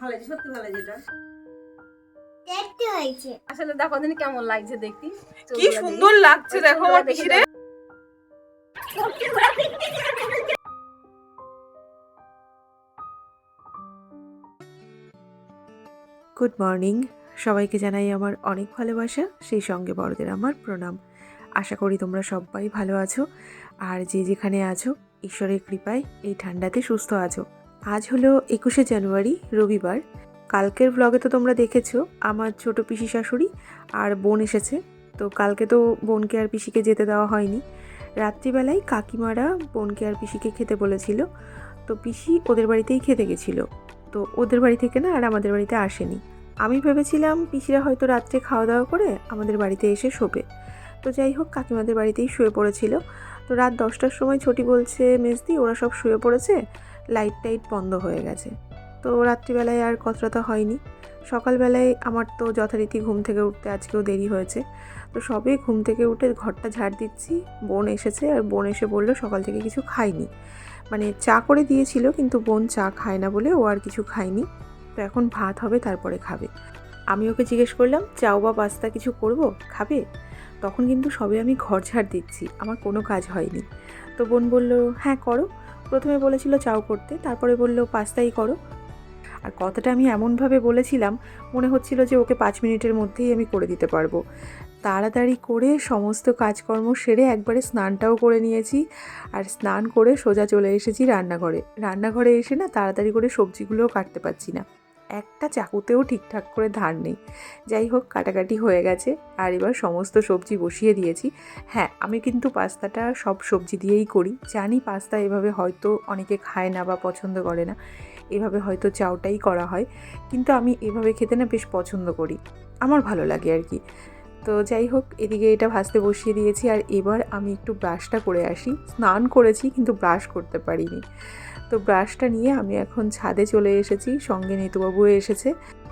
ভালো হয়েছে সত্যি ভালো হয়েছে এটা। দেখতে হয়েছে। আসলে দেখো দিন কেমন লাগছে দেখতে। কি সুন্দর লাগছে দেখো আমার পিসিরে। গুড মর্নিং সবাইকে জানাই আমার অনেক ভালোবাসা সেই সঙ্গে বড়দের আমার প্রণাম। আশা করি তোমরা সবাই ভালো আছো। আর যে যেখানে আছো ঈশ্বরের কৃপায় এই ঠান্ডাতে সুস্থ আছো। আজ হলো একুশে জানুয়ারি, রবিবার। কালকের ব্লগে তো তোমরা দেখেছ, আমার ছোট পিসি শাশুড়ি আর বোন এসেছে। তো কালকে তো বোনকে আর পিসিকে যেতে দেওয়া হয়নি। রাত্রিবেলায় কাকিমারা বোনকে আর পিসিকে খেতে বলেছিল। তো পিসি ওদের বাড়িতেই খেতে গেছিল। তো ওদের বাড়ি থেকে না আর আমাদের বাড়িতে আসেনি। আমি ভেবেছিলাম পিসিরা হয়তো রাত্রে খাওয়া দাওয়া করে আমাদের বাড়িতে এসে শোবে। তো যাই হোক, কাকিমাদের বাড়িতেই শুয়ে পড়েছিল। তো রাত দশটার সময় ছোটি বলছে মেজদি, ওরা সব শুয়ে পড়েছে। লাইট টাইট বন্ধ হয়ে গেছে। তো রাত্রিবেলায় আর কথাটা হয়নি। সকালবেলায় আমার তো যথারীতি ঘুম থেকে উঠতে আজকেও দেরি হয়েছে। তো সবে ঘুম থেকে উঠে ঘরটা ঝাড় দিচ্ছি। বোন এসেছে আর বোন এসে বলল সকাল থেকে কিছু খাইনি মানে চা করে দিয়েছিল কিন্তু বোন চা খায় না বলে ও আর কিছু খায়নি। তো এখন ভাত হবে তারপরে খাবে। আমি ওকে জিজ্ঞেস করলাম, চাও বা পাস্তা কিছু করব? খাবে? তখন কিন্তু সবে আমি ঘর ঝাড় দিচ্ছি। আমার কোনো কাজ হয়নি। তো বোন বলল হ্যাঁ করো। প্রথমে বলেছিল চাও করতে, তারপরে বলল, পাস্তাই করো। আর কথাটা আমি এমনভাবে বলেছিলাম, মনে হচ্ছিল যে ওকে পাঁচ মিনিটের মধ্যেই আমি করে দিতে পারব। তাড়াতাড়ি করে সমস্ত কাজকর্ম সেরে একবারে স্নানটাও করে নিয়েছি, আর স্নান করে সোজা চলে এসেছি রান্নাঘরে। রান্নাঘরে এসে না তাড়াতাড়ি করে সবজিগুলোও কাটতে পারছি না। একটা চাকুতেও ঠিকঠাক করে ধার নেই। যাই হোক, কাটাকাটি হয়ে গেছে। আর এবার সমস্ত সবজি বসিয়ে দিয়েছি। হ্যাঁ আমি কিন্তু পাস্তাটা সব সবজি দিয়েই করি। জানি পাস্তা এভাবে হয়তো অনেকে খায় না বা পছন্দ করে না। এভাবে হয়তো চাউটাই করা হয়। কিন্তু আমি এভাবে খেতে না বেশ পছন্দ করি। আমার ভালো লাগে আর কি। তো যাই হোক, এদিকে এটা ভাজতে বসিয়ে দিয়েছি। আর এবার আমি একটু ব্রাশটা করে আসি। স্নান করেছি, কিন্তু ব্রাশ করতে পারিনি। তো ব্রাশটা নিয়ে আমি এখন ছাদে চলে এসেছি, সঙ্গে নেতুবাবু এসেছে।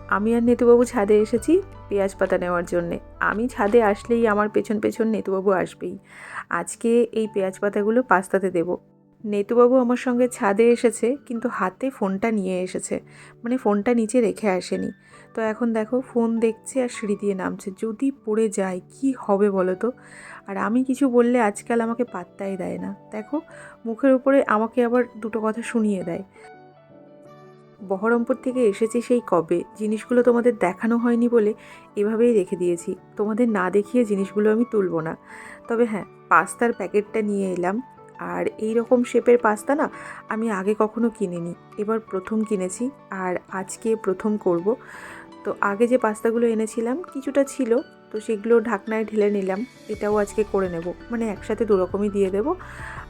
আমি আর নেতুবাবু ছাদে এসেছি পেঁয়াজ পাতা নেওয়ার জন্যে। আমি ছাদে আসলেই আমার পেছন পেছন নেতুবাবু আসবেই। আজকে এই পেঁয়াজ পাতাগুলো পাস্তাতে দেব। নেতুবাবু আমার সঙ্গে ছাদে এসেছে, কিন্তু হাতে ফোনটা নিয়ে এসেছে। মানে ফোনটা নিচে রেখে আসেনি। তো এখন দেখো, ফোন দেখছে আর সিঁড়ি দিয়ে নামছে। যদি পড়ে যায়, কি হবে বলো তো আর আমি কিছু বললে আজকাল আমাকে পাত্তাই দেয় না। দেখো, মুখের উপরে আমাকে আবার দুটো কথা শুনিয়ে দেয়। বহরমপুর থেকে এসেছি সেই কবে? জিনিসগুলো তোমাদের দেখানো হয়নি বলে এভাবেই রেখে দিয়েছি। তোমাদের না দেখিয়ে জিনিসগুলো আমি তুলবো না। তবে হ্যাঁ পাস্তার প্যাকেটটা নিয়ে এলাম। আর এই রকম শেপের পাস্তা না, আমি আগে কখনো কিনিনি। এবার প্রথম কিনেছি আর আজকে প্রথম করব। তো আগে যে পাস্তাগুলো এনেছিলাম কিছুটা ছিল, তো সেগুলো ঢাকনায় ঢেলে নিলাম। এটাও আজকে করে নেব। মানে একসাথে দুরকমই দিয়ে দেব।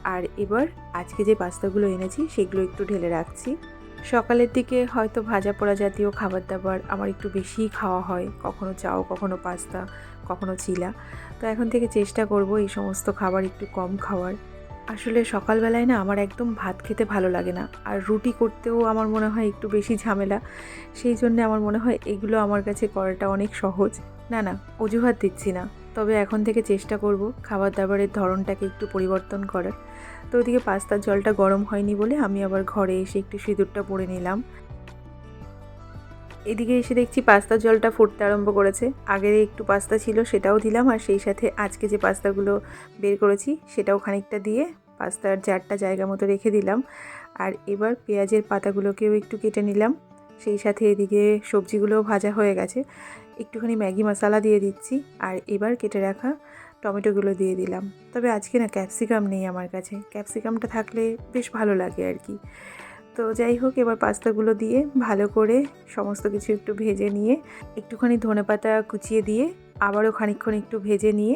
আর এবার আজকে যে পাস্তাগুলো এনেছি সেগুলো একটু ঢেলে রাখছি। সকালের দিকে হয়তো ভাজা পোড়া জাতীয় খাবার দাবার আমার একটু বেশিই খাওয়া হয়। কখনো চাও, কখনো পাস্তা, কখনো চিলা তো এখন থেকে চেষ্টা করব এই সমস্ত খাবার একটু কম খাওয়ার। আসলে সকালবেলায় না আমার একদম ভাত খেতে ভালো লাগে না। আর রুটি করতেও আমার মনে হয় একটু বেশি ঝামেলা। সেই জন্য আমার মনে হয় এগুলো আমার কাছে করাটা অনেক সহজ। না না, অজুহাত দিচ্ছি না। তবে এখন থেকে চেষ্টা করব খাবার দাবারের ধরনটাকে একটু পরিবর্তন করার। তো ওদিকে পাস্তার জলটা গরম হয়নি বলে আমি আবার ঘরে এসে একটু সিঁদুরটা পরে নিলাম। এদিকে এসে দেখছি পাস্তার জলটা ফুটতে আরম্ভ করেছে। আগের একটু পাস্তা ছিল, সেটাও দিলাম, আর সেই সাথে আজকে যে পাস্তাগুলো বের করেছি, সেটাও খানিকটা দিয়ে পাস্তার জারটা জায়গা মতো রেখে দিলাম। আর এবার পেঁয়াজের পাতাগুলোকেও একটু কেটে নিলাম। সেই সাথে এদিকে সবজিগুলোও ভাজা হয়ে গেছে। একটুখানি ম্যাগি মশলা দিয়ে দিচ্ছি, আর এবার কেটে রাখা টমেটোগুলো দিয়ে দিলাম। তবে আজকে না ক্যাপসিকাম নেই আমার কাছে। ক্যাপসিকামটা থাকলে বেশ ভালো লাগে আর কি। তো যাই হোক, এবার পাস্তাগুলো দিয়ে ভালো করে সমস্ত কিছু একটু ভেজে নিয়ে একটুখানি ধনে পাতা কুচিয়ে দিয়ে আবারও খানিকক্ষণ একটু ভেজে নিয়ে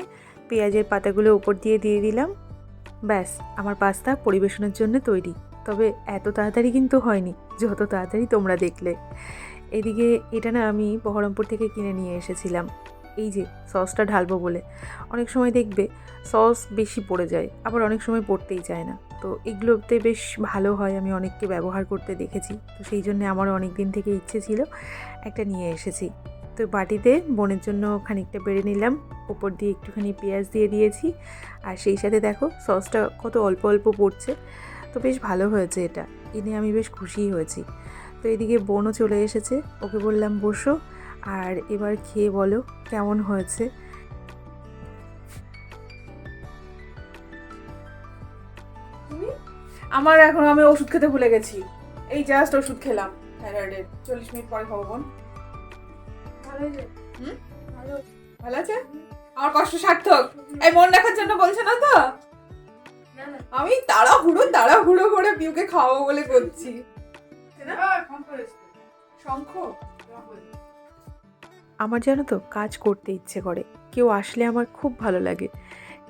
পেঁয়াজের পাতাগুলো উপর দিয়ে দিয়ে দিলাম। ব্যাস, আমার পাস্তা পরিবেশনের জন্য তৈরি। তবে এত তাড়াতাড়ি কিন্তু হয়নি, যত তাড়াতাড়ি তোমরা দেখলে। এদিকে এটা না আমি বহরমপুর থেকে কিনে নিয়ে এসেছিলাম। এই যে, সসটা ঢালবো বলে। অনেক সময় দেখবে সস বেশি পড়ে যায়, আবার অনেক সময় পড়তেই চায় না। তো এগুলোতে বেশ ভালো হয়, আমি অনেককে ব্যবহার করতে দেখেছি। তো সেই জন্য আমারও অনেক দিন থেকে ইচ্ছে ছিল একটা নিয়ে এসেছি। তো বাটিতে বোনের জন্য খানিকটা বেড়ে নিলাম, ওপর দিয়ে একটুখানি পেঁয়াজ দিয়ে দিয়েছি। আর সেই সাথে দেখো, সসটা কত অল্প অল্প পড়ছে। তো বেশ ভালো হয়েছে এটা, এনে আমি বেশ খুশিই হয়েছি। তো এদিকে বোনও চলে এসেছে, ওকে বললাম, বসো। আর এবার খেয়ে বলো, কেমন হয়েছে? আমার এখন আমি ওষুধ খেতে ভুলে গেছি। এই জাস্ট ওষুধ খেলাম থাইরয়েডের চল্লিশ মিনিট পরে খাব বোন। হুম? ভালো। আছে? আমার কষ্ট সার্থক। এই মন রাখার জন্য বলছে না তো? আমি তাড়া হুড়ো তাড়া হুড়ো করে পিউকে খাওয়াবো বলে করছি। শঙ্খ? আমার জানো তো কাজ করতে ইচ্ছে করে। কেউ আসলে আমার খুব ভালো লাগে।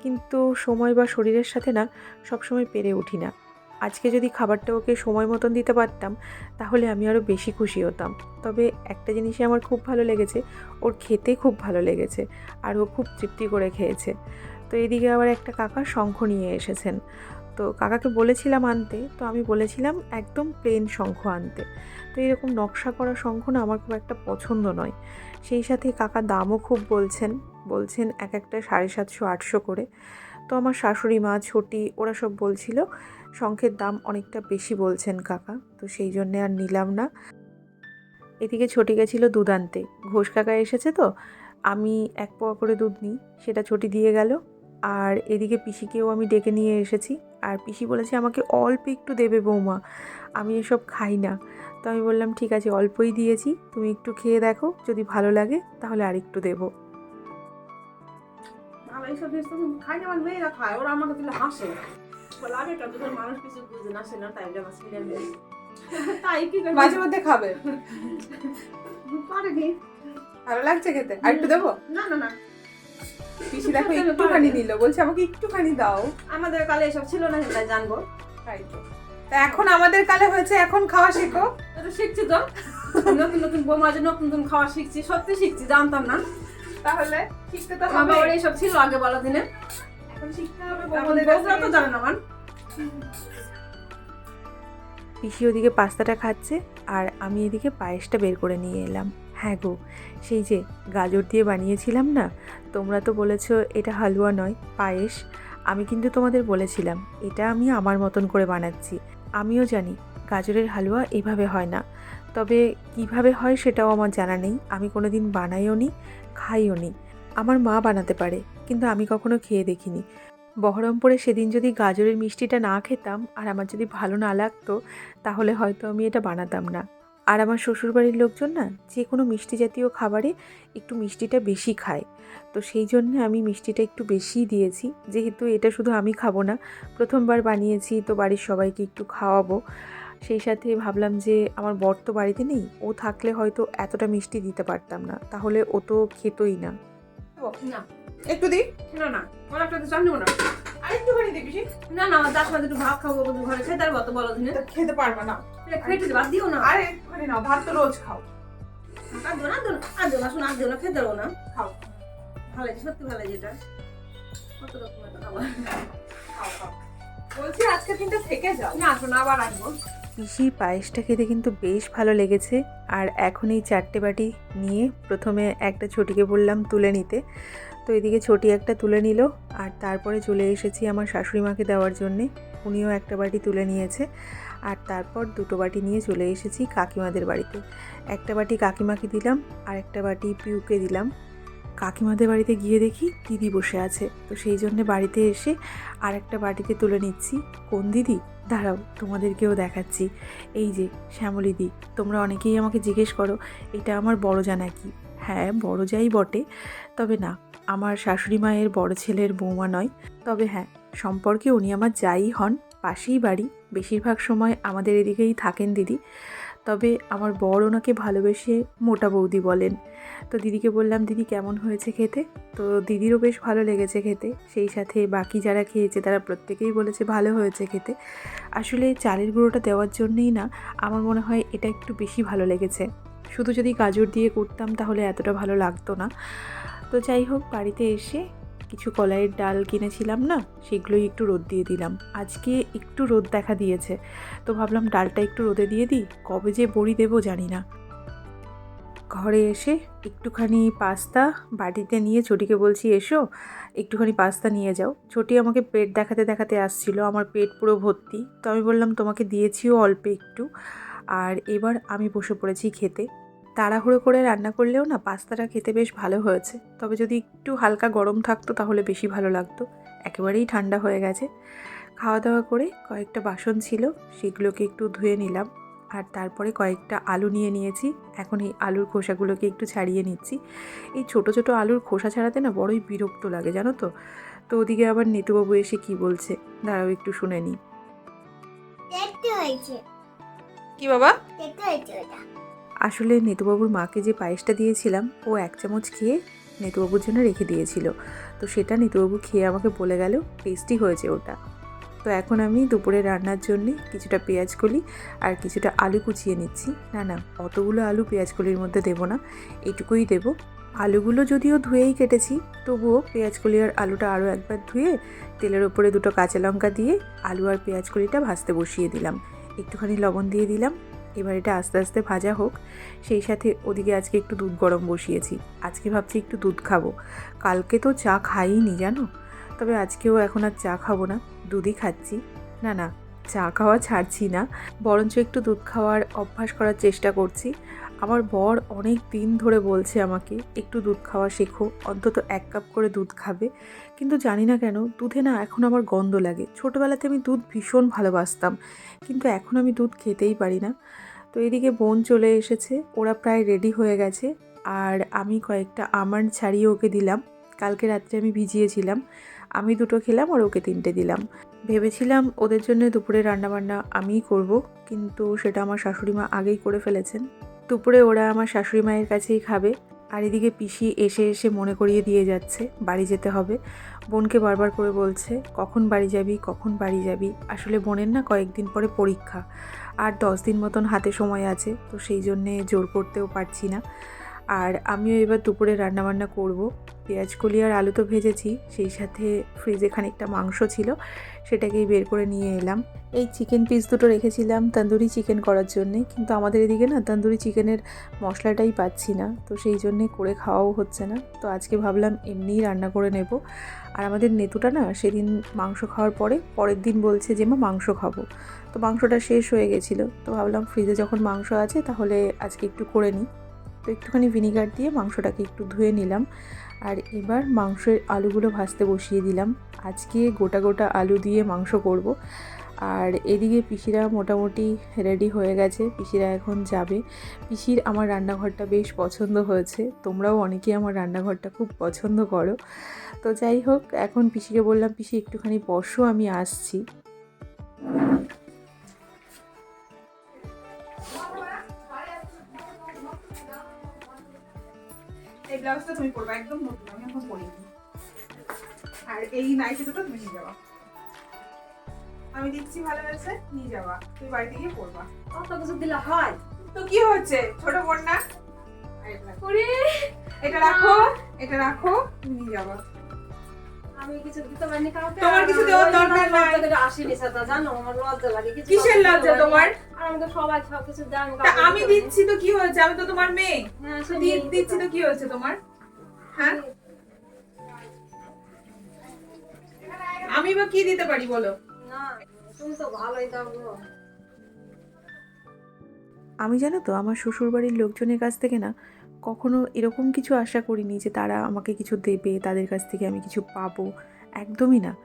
কিন্তু সময় বা শরীরের সাথে না সবসময় পেরে উঠি না। আজকে যদি খাবারটা ওকে সময় মতন দিতে পারতাম, তাহলে আমি আরও বেশি খুশি হতাম। তবে একটা জিনিসই আমার খুব ভালো লেগেছে, ওর খেতে খুব ভালো লেগেছে, আর ও খুব তৃপ্তি করে খেয়েছে। তো এদিকে আবার একটা কাকা শঙ্খ নিয়ে এসেছেন। তো কাকাকে বলেছিলাম আনতে, তো আমি বলেছিলাম একদম প্লেন শঙ্খ আনতে। তো এরকম নকশা করা শঙ্খ না আমার খুব একটা পছন্দ নয়। সেই সাথে কাকা দামও খুব বলছেন বলছেন এক একটা সাড়ে সাতশো, আটশো করে। তো আমার শাশুড়ি মা, ছোটি, ওরা সব বলছিল শঙ্খের দাম অনেকটা বেশি বলছেন কাকা, তো সেই জন্যে আর নিলাম না। এদিকে ছটি গেছিল দুধ আনতে, ঘোষ কাকা এসেছে তো, আমি এক পোয়া করে দুধ নিই, সেটা ছটি দিয়ে গেল। আর এদিকে পিসিকেও আমি ডেকে নিয়ে এসেছি, আর পিসি বলেছে আমাকে অল্প একটু দেবে বৌমা, আমি এসব খাই না। তো আমি বললাম, ঠিক আছে, অল্পই দিয়েছি, তুমি একটু খেয়ে দেখো, যদি ভালো লাগে, তাহলে আর একটু দেবো খাই না আমার মেয়েরা খায়, ওরা আমাকে দিলে হাসে। বলে আমি একটা মানুষ কিছু বুঝে না সে না তাই ছেলে মেয়ে তাই কি করব? মাঝে মধ্যে খাবে। পারেনি ভালো লাগছে খেতে? আর একটু দেবো? না না না। পিসি দেখো একটুখানি নিল। বলছে আমাকে একটুখানি দাও। আমাদের কালে এসব ছিল না সেটা জানব। তাই তো। তা এখন আমাদের কালে হয়েছে এখন খাওয়া শেখো। তো তো শিখছি তো। নতুন নতুন বৌমা যে নতুন নতুন খাওয়া শিখছি। সত্যি শিখছি জানতাম না। তাহলে শিখতে তো হবে। বাবার এইসব ছিল আগে বলা দিনে। পিসি ওদিকে পাস্তাটা খাচ্ছে আর আমি এদিকে পায়েসটা বের করে নিয়ে এলাম। হ্যাঁ গো, সেই যে গাজর দিয়ে বানিয়েছিলাম না, তোমরা তো বলেছ এটা হালুয়া নয়, পায়েস। আমি কিন্তু তোমাদের বলেছিলাম, এটা আমি আমার মতন করে বানাচ্ছি। আমিও জানি গাজরের হালুয়া এভাবে হয় না, তবে কীভাবে হয় সেটাও আমার জানা নেই। আমি কোনো দিন বানাইও নি, খাইও নি। আমার মা বানাতে পারে। কিন্তু আমি কখনো খেয়ে দেখিনি। বহরমপুরে সেদিন যদি গাজরের মিষ্টিটা না খেতাম আর আমার যদি ভালো না লাগতো, তাহলে হয়তো আমি এটা বানাতাম না। আর আমার শ্বশুরবাড়ির লোকজন না, যে কোনো মিষ্টি জাতীয় খাবারে একটু মিষ্টিটা বেশি খায়। তো সেই জন্য আমি মিষ্টিটা একটু বেশিই দিয়েছি। যেহেতু এটা শুধু আমি খাব না, প্রথমবার বানিয়েছি তো বাড়ির সবাইকে একটু খাওয়াবো। সেই সাথে ভাবলাম যে আমার বর তো বাড়িতে নেই, ও থাকলে হয়তো এতটা মিষ্টি দিতে পারতাম না, তাহলে ও তো খেতই না। না। একটু দি। না না ওরা একটা তো জানব না। আর একটুখানি দিবি না না আমার দাস একটু ভাত খাব বন্ধু ঘরে খেতে পারব তো বলো দিনে। খেতে পারবে না। খেতে বাদ দিও না। আরে একটুখানি নাও ভাত তো রোজ খাও। আর দিও না দিও না আর দিও না শোনো আর দিও না খেতে না। খাও। ভালো সত্যি ভালো এটা। কত রকমের খাবার খাও খাও। বলছি আজকে দিনটা থেকে যাও। না শোনো আবার আসব। পিসির পায়েসটা খেতে কিন্তু বেশ ভালো লেগেছে। আর এখন এই চারটে বাটি নিয়ে প্রথমে একটা ছোটিকে বললাম তুলে নিতে। তো এদিকে ছোটি একটা তুলে নিল, আর তারপরে চলে এসেছি আমার শাশুড়ি মাকে দেওয়ার জন্যে। উনিও একটা বাটি তুলে নিয়েছে। আর তারপর দুটো বাটি নিয়ে চলে এসেছি কাকিমাদের বাড়িতে। একটা বাটি কাকিমাকে দিলাম, আর একটা বাটি পিউকে দিলাম। কাকিমাদের বাড়িতে গিয়ে দেখি দিদি বসে আছে। তো সেই জন্যে বাড়িতে এসে আর একটা বাটিতে তুলে নিচ্ছি। কোন দিদি? দাঁড়াও, তোমাদেরকেও দেখাচ্ছি। এই যে শ্যামলিদি তোমরা অনেকেই আমাকে জিজ্ঞেস করো, এটা আমার বড় যা নাকি? হ্যাঁ বড় যাই বটে। তবে না, আমার শাশুড়ি মায়ের বড় ছেলের বৌমা নয়। তবে হ্যাঁ সম্পর্কে উনি আমার যাই হন, পাশেই বাড়ি। বেশিরভাগ সময় আমাদের এদিকেই থাকেন দিদি। তবে আমার বড় ওনাকে ভালোবেসে মোটা বৌদি বলেন। তো দিদিকে বললাম, দিদি, কেমন হয়েছে খেতে? তো দিদিরও বেশ ভালো লেগেছে খেতে। সেই সাথে বাকি যারা খেয়েছে, তারা প্রত্যেকেই বলেছে ভালো হয়েছে খেতে। আসলে চালের গুঁড়োটা দেওয়ার জন্যেই না, আমার মনে হয় এটা একটু বেশি ভালো লেগেছে। শুধু যদি গাজর দিয়ে করতাম, তাহলে এতটা ভালো লাগতো না। তো যাই হোক, বাড়িতে এসে কিছু কলাইয়ের ডাল কিনেছিলাম না, সেগুলোই একটু রোদ দিয়ে দিলাম। আজকে একটু রোদ দেখা দিয়েছে, তো ভাবলাম ডালটা একটু রোদে দিয়ে দিই, কবে যে বড়ি দেবো জানি না। ঘরে এসে একটুখানি পাস্তা, বাটিতে নিয়ে ছোটিকে বলছি, এসো, একটুখানি পাস্তা নিয়ে যাও। ছোটি আমাকে পেট দেখাতে দেখাতে আসছিল, আমার পেট পুরো ভর্তি। তো আমি বললাম, তোমাকে দিয়েছিও অল্প একটু। আর এবার আমি বসে পড়েছি খেতে। তাড়াহুড়ো করে রান্না করলেও না পাস্তাটা খেতে বেশ ভালো হয়েছে। তবে যদি একটু হালকা গরম থাকতো তাহলে বেশি ভালো লাগতো। একেবারেই ঠান্ডা হয়ে গেছে। খাওয়া দাওয়া করে কয়েকটা বাসন ছিল সেগুলোকে একটু ধুয়ে নিলাম। আর তারপরে কয়েকটা আলু নিয়ে নিয়েছি। এখন এই আলুর খোসাগুলোকে একটু ছাড়িয়ে নিচ্ছি। এই ছোট ছোট আলুর খোসা ছাড়াতে না বড়ই বিরক্ত লাগে জানো তো? তো ওদিকে আবার নেতুবাবু এসে কি বলছে? দাঁড়াও একটু শুনে হয়েছে। কি বাবা? হয়েছে আসলে নেতুবাবুর মাকে যে পায়েসটা দিয়েছিলাম, ও এক চামচ খেয়ে নেতুবাবুর জন্য রেখে দিয়েছিল। তো সেটা নেতুবাবু খেয়ে আমাকে বলে গেল টেস্টি হয়েছে ওটা। তো এখন আমি দুপুরে রান্নার জন্য কিছুটা পেঁয়াজ কলি আর কিছুটা আলু কুচিয়ে নিচ্ছি। না না, অতগুলো আলু পেঁয়াজ কলির মধ্যে দেবো না, এটুকুই দেবো। আলুগুলো যদিও ধুয়েই কেটেছি, তবুও পেঁয়াজ কলি আর আলুটা আরও একবার ধুয়ে তেলের ওপরে দুটো কাঁচা লঙ্কা দিয়ে আলু আর পেঁয়াজ কলিটা ভাজতে বসিয়ে দিলাম। একটুখানি লবণ দিয়ে দিলাম। এবার এটা আস্তে আস্তে ভাজা হোক। সেই সাথে ওদিকে আজকে একটু দুধ গরম বসিয়েছি। আজকে ভাবছি একটু দুধ খাব। কালকে তো চা খাইনি, জানো? তবে আজকেও এখন আর চা খাব না, দুধই খাচ্ছি। না না, চা খাওয়া ছাড়ছি না। বরঞ্চ একটু দুধ খাওয়ার অভ্যাস করার চেষ্টা করছি। আমার বর অনেক দিন ধরে বলছে আমাকে, একটু দুধ খাওয়া শেখো, অন্তত এক কাপ করে দুধ খাবে। কিন্তু জানি না কেন, দুধে না এখন আমার গন্ধ লাগে। ছোটোবেলাতে আমি দুধ ভীষণ ভালোবাসতাম, কিন্তু এখন আমি দুধ খেতেই পারি না। তো এদিকে বোন চলে এসেছে, ওরা প্রায় রেডি হয়ে গেছে, আর আমি কয়েকটা আমান্ড ছাড়িয়ে ওকে দিলাম। কালকে রাত্রে আমি ভিজিয়েছিলাম, আমি দুটো খেলাম আর ওকে তিনটে দিলাম। ভেবেছিলাম ওদের জন্য দুপুরে রান্নাবান্না আমিই করব, কিন্তু সেটা আমার শাশুড়ি মা আগেই করে ফেলেছেন। দুপুরে ওরা আমার শাশুড়ি মায়ের কাছেই খাবে। আর এদিকে পিসি এসে এসে মনে করিয়ে দিয়ে যাচ্ছে, বাড়ি যেতে হবে। বোনকে বারবার করে বলছে, কখন বাড়ি যাবি, কখন বাড়ি যাবি? আসলে বোনের না কয়েকদিন পরে পরীক্ষা। আর দশ দিন মতন হাতে সময় আছে, তো সেই জন্যে জোর করতেও পারছি না। আর আমিও এবার দুপুরে রান্নাবান্না করব। পেঁয়াজ কলি আর আলু তো ভেজেছি, সেই সাথে ফ্রিজে খানিকটা মাংস ছিল, সেটাকেই বের করে নিয়ে এলাম। এই চিকেন পিস দুটো রেখেছিলাম তন্দুরি চিকেন করার জন্যে, কিন্তু আমাদের এদিকে না তন্দুরি চিকেনের মশলাটাই পাচ্ছি না, তো সেই জন্যে করে খাওয়াও হচ্ছে না। তো আজকে ভাবলাম এমনিই রান্না করে নেব। আর আমাদের নেতুটা না সেদিন মাংস খাওয়ার পরে, পরের দিন বলছে যে, মা, মাংস খাব। তো মাংসটা শেষ হয়ে গেছিল, তো ভাবলাম ফ্রিজে যখন মাংস আছে, তাহলে আজকে একটু করে নিই। তো একটুখানি ভিনিগার দিয়ে মাংসটাকে একটু ধুয়ে নিলাম। আর এবার মাংসের আলুগুলো ভাজতে বসিয়ে দিলাম। আজকে গোটা গোটা আলু দিয়ে মাংস করব। আর এদিকে পিসিরা মোটামুটি রেডি হয়ে গেছে। পিসিরা এখন যাবে। পিসির আমার রান্নাঘরটা বেশ পছন্দ হয়েছে। তোমরাও অনেকেই আমার রান্নাঘরটা খুব পছন্দ করো। তো যাই হোক, এখন পিসিকে বললাম, পিসি, একটুখানি বসো, আমি আসছি। ব্লাউজটা তুমি পরবা একদম নতুন আমি এখন পরিনি। আর এই নাইটি দুটো তুমি নিয়ে যাবা। আমি দেখছি ভালো হয়েছে নিয়ে যাবা তুই বাড়িতে গিয়ে পরবা। অত কিছু দিলে হয়? তো কি হচ্ছে? ছোট বোন না? এটা রাখো। এটা রাখো তুমি নিয়ে যাবা। তোমার কিছু দেওয়ার দরকার নাই। আসেনি সেটা জানো আমার লজ্জা লাগে কিসের লজ্জা তোমার? পারিনি। আর আমাকে সবাই সব কিছু আমি। দিচ্ছি তো কি হয়েছে আমি তো তোমার মেয়ে হ্যাঁ নিয়ে দিচ্ছি তো কি হয়েছে তোমার হ্যাঁ আমি বা কি দিতে পারি বলো না তুমি তো ভালোই দাও আমি জানো তো আমার শ্বশুরবাড়ির লোকজনের কাছ থেকে না কখনো এরকম কিছু আশা করিনি যে তারা আমাকে কিছু দেবে, তাদের কাছ থেকে আমি কিছু পাবো। একদমই না।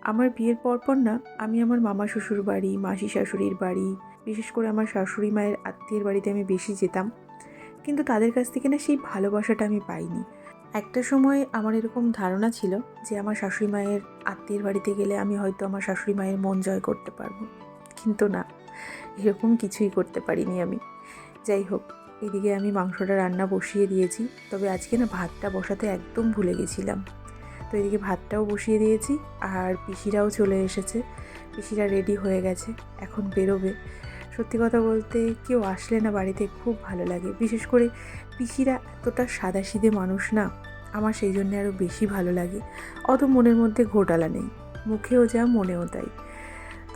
আমার বিয়ের পর পর না, আমি আমার মামা শ্বশুর বাড়ি, মাসি শাশুড়ির বাড়ি, বিশেষ করে আমার শাশুড়ি মায়ের আত্মীয়ের বাড়িতে আমি বেশি যেতাম। কিন্তু তাদের কাছ থেকে না সেই ভালোবাসাটা আমি পাইনি। একটা সময় আমার এরকম ধারণা ছিল যে আমার শাশুড়ি মায়ের আত্মীয়ের বাড়িতে গেলে আমি হয়তো আমার শাশুড়ি মায়ের মন জয় করতে পারব। কিন্তু না, এরকম কিছুই করতে পারিনি আমি। যাই হোক এদিকে আমি মাংসটা রান্না বসিয়ে দিয়েছি, তবে আজকে না ভাতটা বসাতে একদম ভুলে গেছিলাম। তো এদিকে ভাতটাও বসিয়ে দিয়েছি, আর পিসিরাও চলে এসেছে। পিসিরা রেডি হয়ে গেছে, এখন বেরোবে। সত্যি কথা বলতে কেউ আসলে না বাড়িতে খুব ভালো লাগে। বিশেষ করে পিসিরা এতটা সাদাসিধে মানুষ না, আমার সেই জন্য আরও বেশি ভালো লাগে। অত মনের মধ্যে ঘোটালা নেই, মুখেও যা, মনেও তাই।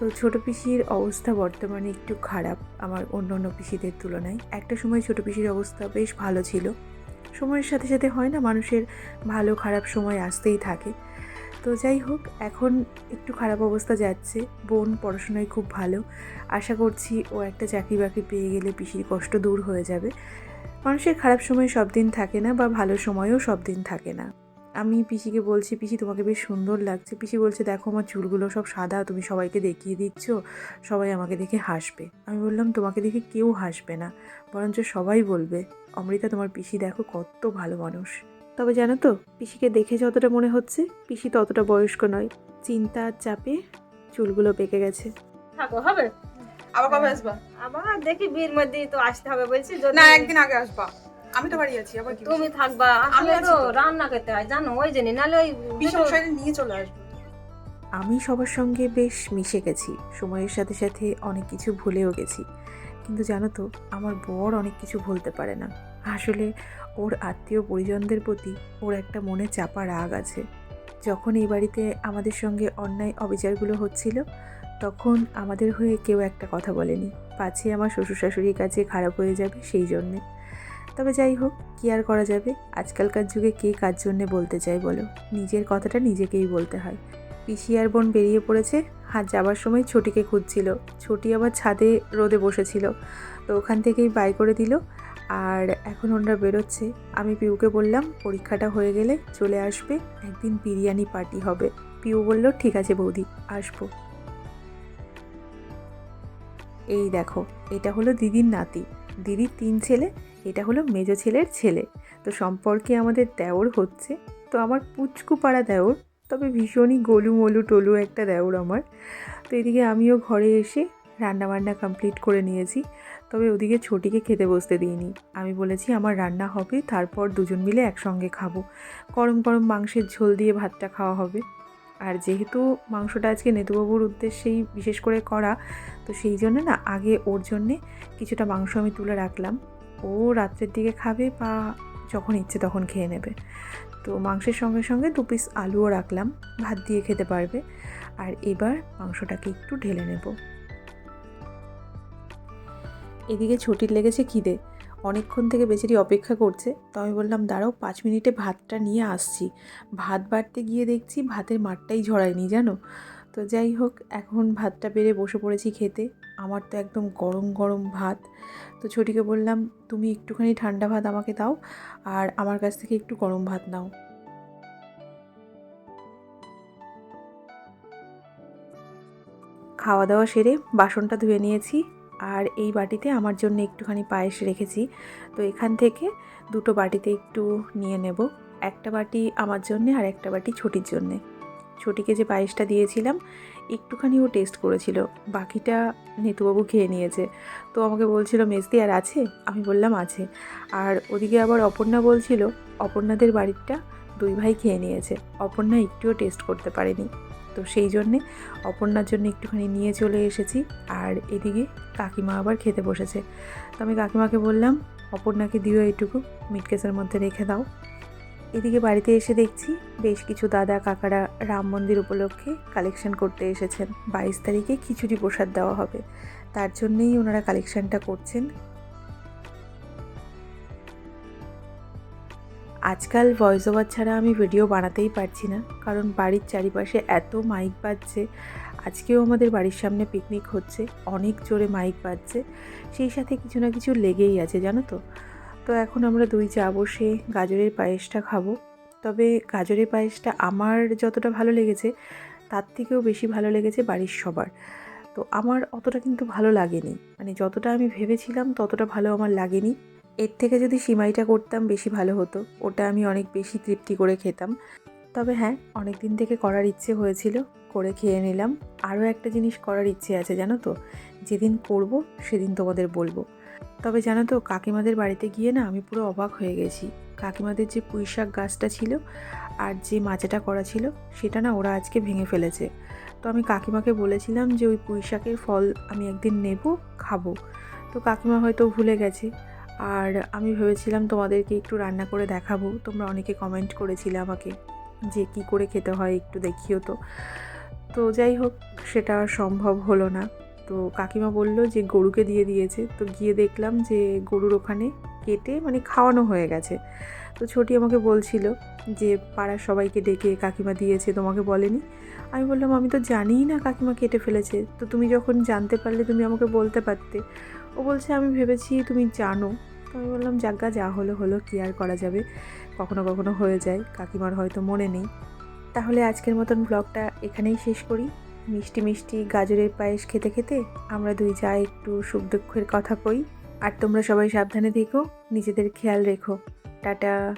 তো ছোটো পিসির অবস্থা বর্তমানে একটু খারাপ আমার অন্য অন্য পিসিদের তুলনায়। একটা সময় ছোটো পিসির অবস্থা বেশ ভালো ছিল। সময়ের সাথে সাথে হয় না, মানুষের ভালো খারাপ সময় আসতেই থাকে। তো যাই হোক, এখন একটু খারাপ অবস্থা যাচ্ছে। বোন পড়াশোনায় খুব ভালো। আশা করছি ও একটা চাকরি বাকরি পেয়ে গেলে পিসির কষ্ট দূর হয়ে যাবে। মানুষের খারাপ সময় সব দিন থাকে না বা ভালো সময়ও সব দিন থাকে না। আমি পিসিকে বলছি পিসি তোমাকে বেশ সুন্দর লাগছে। পিসি বলছে দেখো আমার চুলগুলো সব সাদা তুমি সবাইকে দেখিয়ে দিচ্ছ সবাই আমাকে দেখে হাসবে। আমি বললাম তোমাকে দেখে কেউ হাসবে না বরঞ্চ সবাই বলবে অমৃতা তোমার পিসি দেখো কত ভালো মানুষ তবে জানো তো পিসিকে দেখে যতটা মনে হচ্ছে পিসি ততটা বয়স্ক নয়। চিন্তা চাপে চুলগুলো পেকে গেছে। থাকো হবে? আবার কবে আসবা? আবার দেখি বিয়ের মধ্যে তো আসতে হবে বলছি না একদিন আগে আসবা। আমি তো বাড়ি আছি আবার কি তুমি থাকবা আসলে তো। রান্না করতে হয় জানো ওই জন্য নাহলে ওই নিয়ে চলে আসব। আমি সবার সঙ্গে বেশ মিশে গেছি সময়ের সাথে সাথে অনেক কিছু ভুলেও গেছি। কিন্তু জানো তো আমার বর অনেক কিছু ভুলতে পারে না। আসলে ওর আত্মীয় পরিজনদের প্রতি ওর একটা মনে চাপা রাগ আছে। যখন এই বাড়িতে আমাদের সঙ্গে অন্যায় অবিচারগুলো হচ্ছিল তখন আমাদের হয়ে কেউ একটা কথা বলেনি। পাছে আমার শ্বশুর শাশুড়ির কাছে খারাপ হয়ে যাবে সেই জন্যে। তবে যাই হোক, কি আর করা যাবে? আজকালকার যুগে কে কার জন্যে বলতে চায় বলো? নিজের কথাটা নিজেকেই বলতে হয়। পিসি আর বোন বেরিয়ে পড়েছে। হাত যাবার সময় ছোটিকে খুঁজছিল। ছোটি আবার ছাদে রোদে বসেছিল। তো ওখান থেকেই বাই করে দিল। আর এখন ওনারা বেরোচ্ছে। আমি পিউকে বললাম, পরীক্ষাটা হয়ে গেলে চলে আসবে। একদিন বিরিয়ানি পার্টি হবে। পিউ বলল, ঠিক আছে বৌদি, আসব। এই দেখো, এটা হলো দিদির নাতি। দিদির তিন ছেলে এটা হলো মেজো ছেলের ছেলে। তো সম্পর্কে আমাদের দেওর হচ্ছে। তো আমার পুচকু পাড়া দেওর, তবে ভীষণই গোলু মলু টলু একটা দেওর আমার। তো এদিকে আমিও ঘরে এসে রান্না বান্না কমপ্লিট করে নিয়েছি। তবে ওদিকে ছোটিকে খেতে বসতে দিইনি। আমি বলেছি, আমার রান্না হবে, তারপর দুজন মিলে একসঙ্গে খাব। গরম গরম মাংসের ঝোল দিয়ে ভাতটা খাওয়া হবে। আর যেহেতু মাংসটা আজকে নেতুবাবুর উদ্দেশ্যেই বিশেষ করে করা, তো সেই জন্য না, আগে ওর জন্যে কিছুটা মাংস আমি তুলে রাখলাম। ও রাত্রের দিকে খাবে বা যখন ইচ্ছে তখন খেয়ে নেবে। তো মাংসের সঙ্গে সঙ্গে দু পিস আলুও রাখলাম, ভাত দিয়ে খেতে পারবে। আর এবার মাংসটাকে একটু ঢেলে নেব। এদিকে ছুটির লেগেছে খিদে। অনেকক্ষণ থেকে বেচারি অপেক্ষা করছে। তো আমি বললাম, দাঁড়াও, পাঁচ মিনিটে ভাতটা নিয়ে আসছি। ভাত বাড়তে গিয়ে দেখছি ভাতের মাঠটাই ঝরায়নি, জানো? তো যাই হোক, এখন ভাতটা বেড়ে বসে পড়েছি খেতে। আমার তো একদম গরম গরম ভাত। তো ছোটিকে বললাম, তুমি একটুখানি ঠান্ডা ভাত আমাকে দাও, আর আমার কাছ থেকে একটু গরম ভাত নাও। খাওয়া দাওয়া সেরে বাসনটা ধুয়ে নিয়েছি, আর এই বাটিতে আমার জন্য একটুখানি পায়েস রেখেছি। তো এখান থেকে দুটো বাটিতে একটু নিয়ে নেব, একটা বাটি আমার জন্যে আর একটা বাটি ছোটির জন্যে। ছোটিকে যে পায়েসটা দিয়েছিলাম একটুখানি ও টেস্ট করেছিল। বাকিটা নেতুবাবু খেয়ে নিয়েছে। তো আমাকে বলছিল, মেজদি আর আছে? আমি বললাম, আছে। আর ওদিকে আবার অপর্ণা বলছিল, অপর্ণাদের বাড়িরটা দুই ভাই খেয়ে নিয়েছে। অপর্ণা একটুও টেস্ট করতে পারেনি। তো সেই জন্যে অপর্ণার জন্য একটুখানি নিয়ে চলে এসেছি। আর এদিকে কাকিমা আবার খেতে বসেছে। তো আমি কাকিমাকে বললাম, অপর্ণাকে দিও এইটুকু। মিটকেসের মধ্যে রেখে দাও। এদিকে বাড়িতে এসে দেখছি বেশ কিছু দাদা কাকারা রাম মন্দির উপলক্ষে কালেকশন করতে এসেছেন। বাইশ তারিখে খিচুড়ি প্রসাদ দেওয়া হবে। তার জন্যেই ওনারা কালেকশনটা করছেন। আজকাল ভয়েস ওভার ছাড়া আমি ভিডিও বানাতেই পারছি না, কারণ বাড়ির চারিপাশে এত মাইক বাজছে। আজকেও আমাদের বাড়ির সামনে পিকনিক হচ্ছে, অনেক জোরে মাইক বাজছে। সেই সাথে কিছু না কিছু লেগেই আছে, জানো তো? তো এখন আমরা দুই চা বসে গাজরের পায়েসটা খাব। তবে গাজরের পায়েসটা আমার যতটা ভালো লেগেছে, তার থেকেও বেশি ভালো লেগেছে বাড়ির সবার। তো আমার অতটা কিন্তু ভালো লাগেনি। মানে যতটা আমি ভেবেছিলাম, ততটা ভালো আমার লাগেনি। এর থেকে যদি সিমাইটা করতাম, বেশি ভালো হতো। ওটা আমি অনেক বেশি তৃপ্তি করে খেতাম। তবে হ্যাঁ অনেক দিন থেকে করার ইচ্ছে হয়েছিল, করে খেয়ে নিলাম। আরও একটা জিনিস করার ইচ্ছে আছে, জানো তো? যেদিন করব, সেদিন তোমাদের বলব। তবে জানো তো, কাকিমাদের বাড়িতে গিয়ে না আমি পুরো অবাক হয়ে গেছি। কাকিমাদের যে পুঁই শাক গাছটা ছিল আর যে মাচাটা করা ছিল, সেটা না ওরা আজকে ভেঙে ফেলেছে। তো আমি কাকিমাকে বলেছিলাম যে ওই পুঁই শাকের ফল আমি একদিন নেব, খাব। তো কাকিমা হয়তো ভুলে গেছে। আর আমি ভেবেছিলাম তোমাদেরকে একটু রান্না করে দেখাবো। তোমরা অনেকে কমেন্ট করেছিলে আমাকে যে কি করে খেতে হয়, একটু দেখিও তো। তো যাই হোক, সেটা সম্ভব হলো না। তো কাকিমা বলল যে গরুকে দিয়ে দিয়েছে। তো গিয়ে দেখলাম যে গরুর ওখানে কেটে মানে খাওয়ানো হয়ে গেছে। তো ছোটি আমাকে বলছিল যে, পাড়ার সবাইকে ডেকে কাকিমা দিয়েছে, তোমাকে বলেনি? আমি বললাম, আমি তো জানিই না কাকিমা কেটে ফেলেছে। তো তুমি যখন জানতে পারলে তুমি আমাকে বলতে পারতে। ও বলছে, আমি ভেবেছি তুমি জানো। তো আমি বললাম যাজ্ঞা যা হলো হলো, কী আর করা যাবে? কখনো কখনো হয়ে যায়, কাকিমার হয়তো মনে নেই। তাহলে আজকের মতন ব্লগটা এখানেই শেষ করি। মিষ্টি মিষ্টি গাজরের পায়েস খেতে খেতে আমরা দুই যা একটু সুখ দুঃখের কথা কই। আর তোমরা সবাই সাবধানে থেকো, নিজেদের খেয়াল রেখো। টাটা।